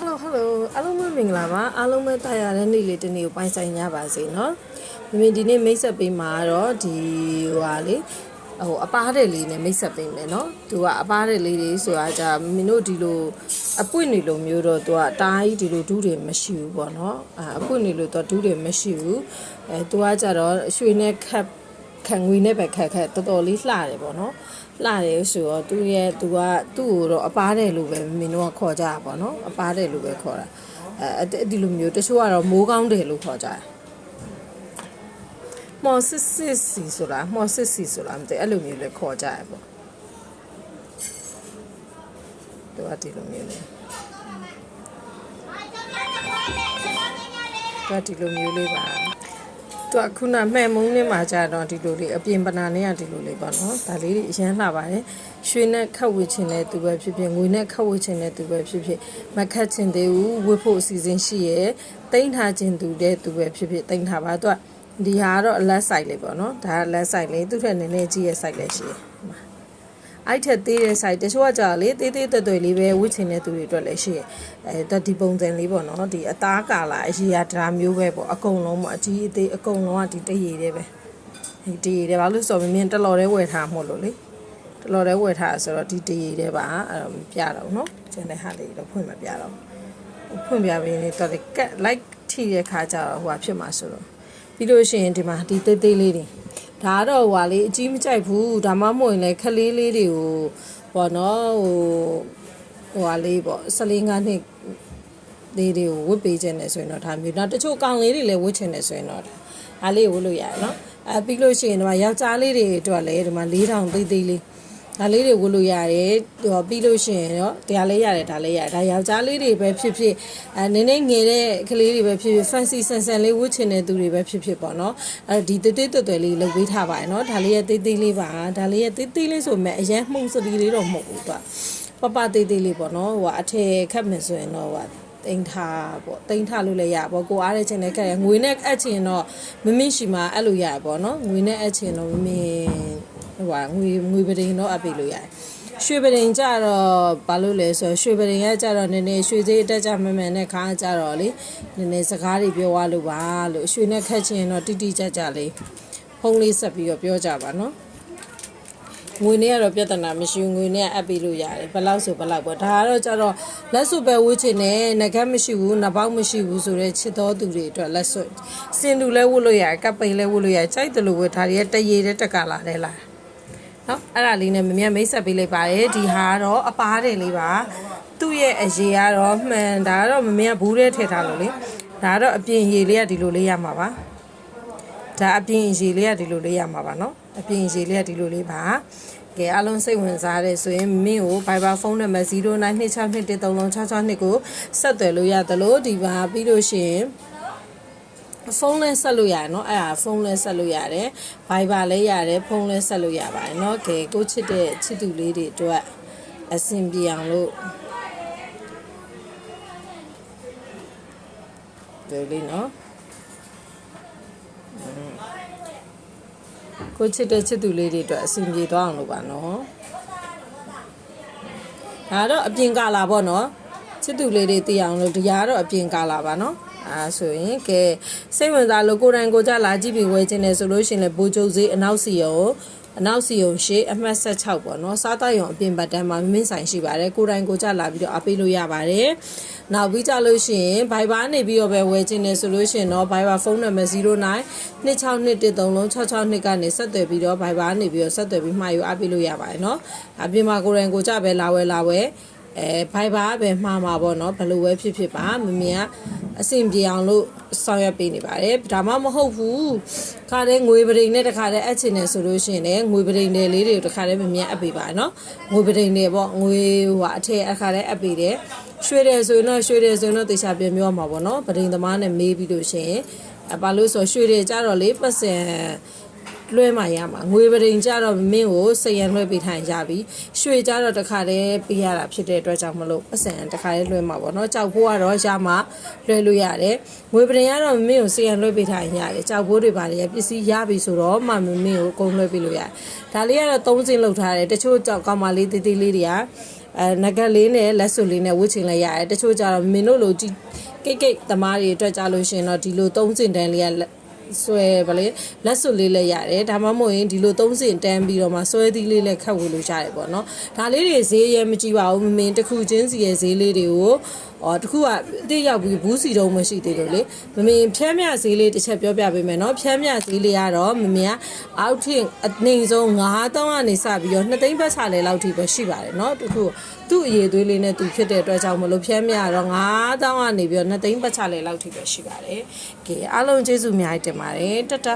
Hello Hello အားလုံးပဲမင်္ဂလာပါအားလုံးပဲတာယာတဲ့နေ့လေးတစ်နေ့ကိုပိုင်ဆိုင်ကြပါစေเนาะမိမိဒီနေ့မိတ်ဆက်ပေးမှာတော့ဒီဟိုဟာလေဟိုအပားတဲ့လေးနဲ့မိတ်ဆက်ပေးမယ်เนาะသူကအပားတဲ့လေးတွေဆိုတာじゃမင်းတို့ဒီလိုအပွင့်နေလိုမျိုးတော့သူကတားကြီးဒီလိုဒူးတွေမရှိဘူးပေါ့เนาะအအပွင့်နေလို့တော့ဒူးတွေမရှိဘူးအဲသူကကြတော့ရွှေနဲ့ခပ် ခံငွေနဲ့ပဲခက်ခက်တော်တော်လေးလှတယ်ပေါ့နော်လှတယ်ဆိုတော့သူရဲ့သူကသူ့ကိုတော့အပားတယ်လို့ပဲမင်းတို့ကခေါ်ကြတာပေါ့နော်အပားတယ်လို့ပဲခေါ်တာအဲဒီလိုမျိုးတချို့ကတော့မိုးကောင်းတယ်လို့ခေါ်ကြတယ်မော်စစ်စစ်စီဆိုတာမော်စစ်စီဆိုတာမသိအဲ့လိုမျိုးလည်းခေါ်ကြရပေါ့သူကဒီလိုမျိုးလေသူကဒီလိုမျိုးလေးပါ သူကခုနမှဲ့မုံနဲ့မှာကြတော့ဒီလိုလေးအပြင်ပနာနဲ့ကဒီလိုလေးပေါ့နော်ဒါလေးတွေအရန်လှပါတယ်ရွှေနဲ့ခတ်ဝစ်ချင်တဲ့သူပဲဖြစ်ဖြစ်ငွေနဲ့ခတ်ဝစ်ချင်တဲ့သူပဲဖြစ်ဖြစ်မခတ်ချင်သေးဘူးဝစ်ဖို့အစီအစဉ်ရှိရဲတိမ့်ထားခြင်းသူတဲ့သူပဲဖြစ်ဖြစ်တိမ့်ထားပါသူကဒီဟာကတော့အလက်ဆိုင်လေးပေါ့နော်ဒါကလက်ဆိုင်လေးသူ့ထက်နည်းနည်းကြီးရဲ့ဆိုင်လေးရှိရဲ အဲ့ထက်သေးတဲ့ site တချို့ကကြာလေသေးသေးတွေ့တွေ့လေးပဲဝစ်ချင်တဲ့သူတွေအတွက်လည်းရှိရအဲဒါဒီပုံစံလေးပေါ့နော်ဒီအသားကာလာအရေးရဒရာမျိုးပဲပေါ့အကုန်လုံးပေါ့အကြီးအသေးအကုန်လုံးကဒီတရေတဲ့ပဲဒီတရေတဲ့ဘာလို့ဆိုတော့မင်းတလော်တဲ့ဝယ်ထားမို့လို့လေတလော်တဲ့ဝယ်ထားဆိုတော့ဒီတရေတဲ့ပါအဲ့တော့မပြတော့နော်ကျန်တဲ့ဟာလေးတော့ဖွင့်မပြတော့ဖွင့်ပြပေးနေတော့ကက် like ထိတဲ့ခါကျတော့ဟိုဟာဖြစ်မှာဆိုတော့ပြီးလို့ရှိရင်ဒီမှာဒီသေးသေးလေးတွေ ဒါကတော့ဟွာလေးအကြီးမကြိုက်ဘူးဒါမှမဟုတ်ရင်လည်းခလေးလေးတွေကိုပေါ့နော်ဟိုဟိုဟာလေးပေါ့14ငါးနှစ်လေးတွေကိုဝတ်ပေးခြင်းနဲ့ဆိုရင်တော့ဒါမျိုးနောက်တချို့ကောင်လေးတွေလည်းဝတ်ခြင်းနဲ့ဆိုရင်တော့ဒါလေးကိုဝတ်လို့ရတယ်နော်အဲပြီးလို့ရှိရင်ဒီမှာယောက်ျားလေးတွေအတွက်လည်းဒီမှာ4000သေးသေးလေး ဒါလေးတွေဝတ်လို့ရတယ်ဟိုပြီးလို့ရှိရင်တော့တရားလေးရတယ်ဒါလေးရတယ်ဒါယောက်ျားလေးတွေပဲဖြစ်ဖြစ်အဲနည်းနည်းငယ်တဲ့ကလေးတွေပဲဖြစ်ဖြစ် fancy ဆန်ဆန်လေးဝတ်ချင်တဲ့သူတွေပဲဖြစ်ဖြစ်ပေါ့နော်အဲဒီတေးသေးတွေ့တွေ့လေးလုပ်ပေးထားပါတယ်နော်ဒါလေးရဲ့တေးသေးလေးပါဒါလေးရဲ့တေးသေးလေးဆိုမဲ့အရင်မှုန်စတီလေးတော့မဟုတ်ဘူးသူကပပသေးသေးလေးပေါ့နော်ဟိုအထည်ခတ်မယ်ဆိုရင်တော့ဟိုတိန်ထားပေါ့တိန်ထားလို့လည်းရပါပေါ့ကိုအားတဲ့ချင်းလည်းခက်ရငွေနဲ့အပ်ချင်တော့မမင်းရှိမှာအဲ့လိုရပါပေါ့နော်ငွေနဲ့အပ်ချင်တော့မမင်း ဟိုဟာငွေငွေပဒိန်တော့အပ်ပေးလို့ရတယ်ရွှေပဒိန်ကြတော့ဘာလို့လဲဆိုတော့ရွှေပဒိန်ကကြတော့နည်းနည်းရွှေသေးအတက်ကြမမှန်တဲ့ခါကြတော့လေနည်းနည်းစကားတွေပြောရလို့ပါလို့ရွှေနဲ့ခက်ချင်တော့တိတိကျကျလေးဖုံးလေးဆက်ပြီးတော့ပြောကြပါနော်ငွေနဲ့ကတော့ပြဿနာမရှိဘူးငွေနဲ့အပ်ပေးလို့ရတယ်ဘယ်လောက်ဆိုဘယ်လောက်ပေါ့ဒါကတော့ကြတော့လက်စွပ်ပဲဝှချင်တယ်ငကက်မရှိဘူးနှပေါက်မရှိဘူးဆိုတော့ချစ်တော်သူတွေအတွက်လက်စွပ်စင်တူလဲဝှလို့ရတယ်ကပ်ပိန်လဲဝှလို့ရတယ်ကြိုက်တယ်လို့ဝှဒါတွေကတရေတဲ့တက်ကလာတဲ့လား နော်အဲ့ဒါလေးနဲ့မမြတ်မိတ်ဆက်ပေးလိုက်ပါတယ်ဒီဟာကတော့အပားတယ်လေးပါသူ့ရဲ့အရေကတော့မှန်ဒါကတော့မမြတ်ဘူးတဲ့ထည့်ထားလို့လေဒါကတော့အပြင်ရေလေးကဒီလိုလေးရမှာပါဒါအပြင်ရေလေးကဒီလိုလေးရမှာပါနော်အပြင်ရေလေးကဒီလိုလေးပါကဲအားလုံးစိတ်ဝင်စားတယ်ဆိုရင်မင်းကို Viber ဖုန်းနံပါတ်0926236662ကိုဆက်သွယ်လို့ရတယ်လို့ဒီပါပြီးလို့ရှိရင် ဖုန်းလဲဆက်လို့ရတယ်เนาะအဲ့ဒါဖုန်းလဲဆက်လို့ရတယ် Viber လည်းရတယ်ဖုန်းလဲဆက်လို့ရပါတယ်เนาะကဲကိုချစ်တဲ့ချစ်သူလေးတွေအတွက်အဆင်ပြေအောင်လို့ဒီလေးเนาะကိုချစ်တဲ့ချစ်သူလေးတွေအတွက်အဆင်ပြေသွားအောင်လို့ပါနော်ဒါတော့အပြင်ကာလာပေါ့နော်ချစ်သူလေးတွေသိအောင်လို့တရားတော့အပြင်ကာလာပါနော် အာဆိုရင်ကဲစိတ်ဝင်စားလို့ကိုယ်တိုင်ကိုကြလာကြည့်ပြီးဝယ်ခြင်းနဲ့ဆိုလို့ရှိရင်လည်းဘူကျုပ်ဈေးအနောက်စီရောအနောက်စီယုံရှေ့အမှတ်16ပေါ့နော်စားတောက်ရုံအပြင်ဘတ်တန်းမှာမင်းဆိုင်ရှိပါတယ်ကိုယ်တိုင်ကိုကြလာပြီးတော့အပေးလို့ရပါတယ်နောက်ပြီးကြလို့ရှိရင် Viber နေပြီးတော့ပဲဝယ်ခြင်းနဲ့ဆိုလို့ရှိရင်တော့ Viber ဖုန်းနံပါတ်09261366ကနေဆက်သွယ်ပြီးတော့ Viber နေပြီးတော့ဆက်သွယ်ပြီးမှာယူအပေးလို့ရပါတယ်နော်အပြင်မှာကိုယ်တိုင်ကိုကြပဲလာဝယ်လာဝယ် အဲဘိုင်ဘာပဲမှားမှာပေါ့နော်ဘယ်လိုပဲဖြစ်ဖြစ်ပါမမေကအဆင်ပြေအောင်လို့ဆောင်ရွက်ပေးနေပါတယ်ဒါမှမဟုတ်ဘူးခါတဲ့ငွေပရိန်နဲ့တခါတဲ့အပ်ချင်နေဆိုလို့ရှိရင်လည်းငွေပရိန်တွေလေးတွေတခါတဲ့မမေအပ်ပေးပါနော်ငွေပရိန်တွေပေါ့ငွေဟိုအထက်အခါတဲ့အပ်ပေးတယ်ရွှေတယ်ဆိုရင်တော့ရွှေတယ်ဆိုရင်တော့တေချာပြန်ပြောမှာပေါ့နော်ပရိန်သမားနဲ့မေးပြီးလို့ရှိရင်အဘာလို့ဆိုရွှေတယ်ကြတော့လေပတ်စံ လွှဲမှရမှာငွေပရိန်ကြတော့မင်းကိုစရန်လွှဲပေးထိုင်ကြပြီရွှေကြတော့တခါတည်းပေးရတာဖြစ်တဲ့အတွက်ကြောင့်မလို့ပတ်စံတခါတည်းလွှဲမှာပေါ့နော်ကြောက်ဖို့ကတော့ရမှလွှဲလို့ရတယ်ငွေပရိန်ကတော့မင်းကိုစရန်လွှဲပေးထိုင်ရတယ်ကြောက်ဖို့တွေပါတယ်ပစ္စည်းရပြီဆိုတော့မှမင်းကိုအကုန်လွှဲပေးလို့ရတယ်ဒါလေးကတော့သုံးစင်းလောက်ထားတယ်တချို့ကြောက်ကောင်းမလေးတေးသေးလေးတွေကအဲနဂတ်လေးနဲ့လက်စွပ်လေးနဲ့ဝတ်ချင်လဲရတယ်တချို့ကြတော့မင်းတို့လိုဒီကိတ်ကိတ်သမားတွေအတွက်ကြလို့ရှရင်တော့ဒီလိုသုံးစင်တန်းလေးကလက် ဆွဲဗလေလက်စွပ်လေးလည်းရတယ်ဒါမှမဟုတ်ရင်ဒီလိုသုံးစင်တန်းပြီးတော့မှဆွဲသီးလေးလည်းခတ်ဝေလို့ရတယ်ပေါ့နော်ဒါလေးတွေဈေးရဲမကြည့်ပါဘူးမမင်းတစ်ခုချင်းစီရဲ့ဈေးလေးတွေကိုအော်တစ်ခုကအတိတ်ရောက်ပြီးဘူးစီတုံးမရှိသေးလို့လေမမင်းဖြမ်းမြဈေးလေးတစ်ချက်ပြောပြပေးမယ်နော်ဖြမ်းမြဈေးလေးကတော့မမင်းကအောက်ထင်အနှိမ်ဆုံး9000ကနေစပြီးတော့2သိန်းပတ်ချလေလောက်ထိပဲရှိပါတယ်နော်တစ်ခုသူ့အရေးသွေးလေးနဲ့သူဖြစ်တဲ့အတွက်ကြောင့်မလို့ဖြမ်းမြကတော့9000ကနေပြီးတော့2သိန်းပတ်ချလေလောက်ထိပဲရှိပါတယ်ကဲအားလုံးကျေးဇူးအများကြီးတင်ပါတယ်တတ